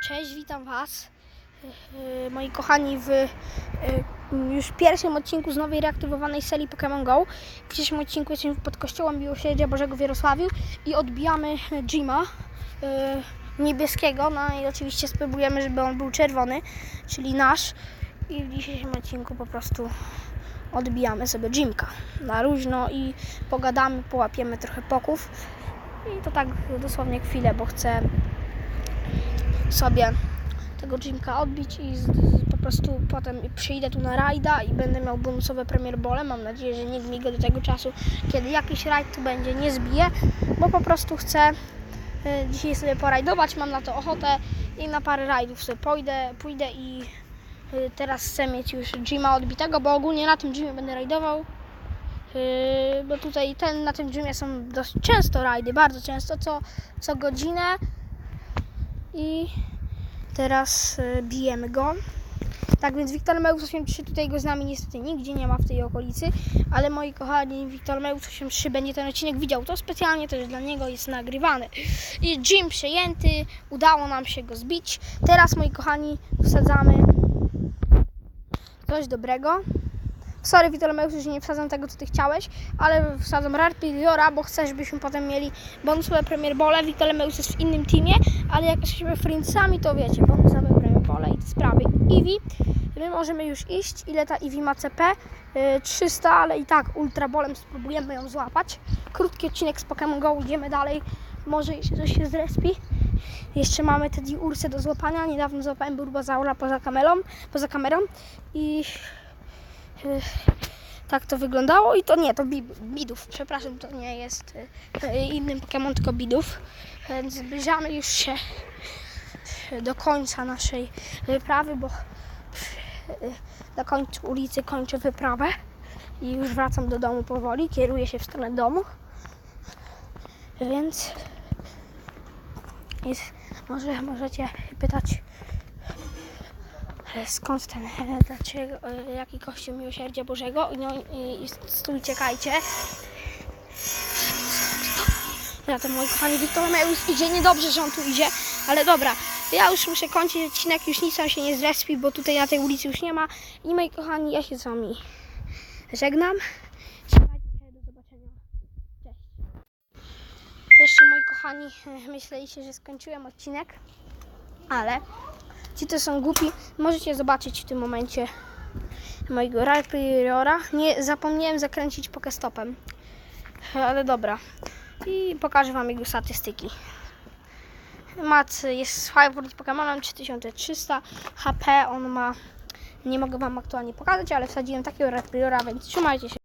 Cześć, witam Was, yy, moi kochani, w yy, już pierwszym odcinku z nowej reaktywowanej serii Pokémon Go. W dzisiejszym odcinku jesteśmy pod kościołem Miłosierdzia Bożego w Jarosławiu i odbijamy Jima yy, niebieskiego. No i oczywiście spróbujemy, żeby on był czerwony, czyli nasz. I w dzisiejszym odcinku po prostu odbijamy sobie Jimka na luźno i pogadamy, połapiemy trochę poków. I to tak dosłownie chwilę, bo chcę sobie tego Jimka odbić i z, z, po prostu potem przyjdę tu na rajda i będę miał bonusowe Premier Bole. Mam nadzieję, że nikt mi go do tego czasu, kiedy jakiś rajd tu będzie, nie zbije, bo po prostu chcę y, dzisiaj sobie porajdować, mam na to ochotę i na parę rajdów sobie pójdę, pójdę i y, teraz chcę mieć już Jima odbitego, bo ogólnie na tym Jimie będę rajdował. Yy, bo tutaj ten, na tym gymie są dość często rajdy, bardzo często, co, co godzinę i teraz y, bijemy go. Tak więc Wiktor Meus 83 tutaj go z nami niestety nigdzie nie ma w tej okolicy, ale moi kochani, Wiktor Meus 83 będzie ten odcinek widział, to specjalnie też dla niego jest nagrywany. I gym przejęty, udało nam się go zbić. Teraz moi kochani wsadzamy coś dobrego. Sorry Witolomeusz, że nie wsadzam tego, co ty chciałeś, ale wsadzam Rarpiliora, bo chcę, żebyśmy potem mieli bonusowe Premier Bole. Witolomeusz jest w innym teamie, ale jak jesteśmy Friendsami, to wiecie, bonusowe Premier Bole i te sprawy. Eevee, my możemy już iść. Ile ta Eevee ma CP? Yy, 300, ale i tak Ultra Bolem spróbujemy ją złapać. Krótki odcinek z Pokémon Go, idziemy dalej. Może jeszcze coś się zrespi. Jeszcze mamy Teddy Ursę do złapania. Niedawno złapałem Burbazaura poza kamerą, poza kamerą i tak to wyglądało i to nie, to bi- bidów, przepraszam, to nie jest yy, innym Pokémon, tylko bidów, zbliżamy już się do końca naszej wyprawy, bo yy, na końcu ulicy kończę wyprawę i już wracam do domu powoli, kieruję się w stronę domu, więc jest, może możecie pytać E, skąd ten, e, dlaczego, e, jaki kościół miłosierdzia Bożego? No, i, i stój, czekajcie. Zatem moi kochani, Wiktor Meus idzie, niedobrze, że on tu idzie, ale dobra, ja już muszę kończyć odcinek, już nic tam się nie zrespi, bo tutaj na tej ulicy już nie ma. I moi kochani, ja się z wami żegnam. Jeszcze moi kochani, myśleliście, że skończyłem odcinek, ale Ci to są głupi. Możecie zobaczyć w tym momencie mojego Ralphiora. Nie zapomniałem zakręcić pokestopem. Ale dobra. I pokażę Wam jego statystyki. Mat jest favorite Pokemonem 3300 HP. On ma. Nie mogę Wam aktualnie pokazać, ale wsadziłem takiego Ralphiora, więc trzymajcie się.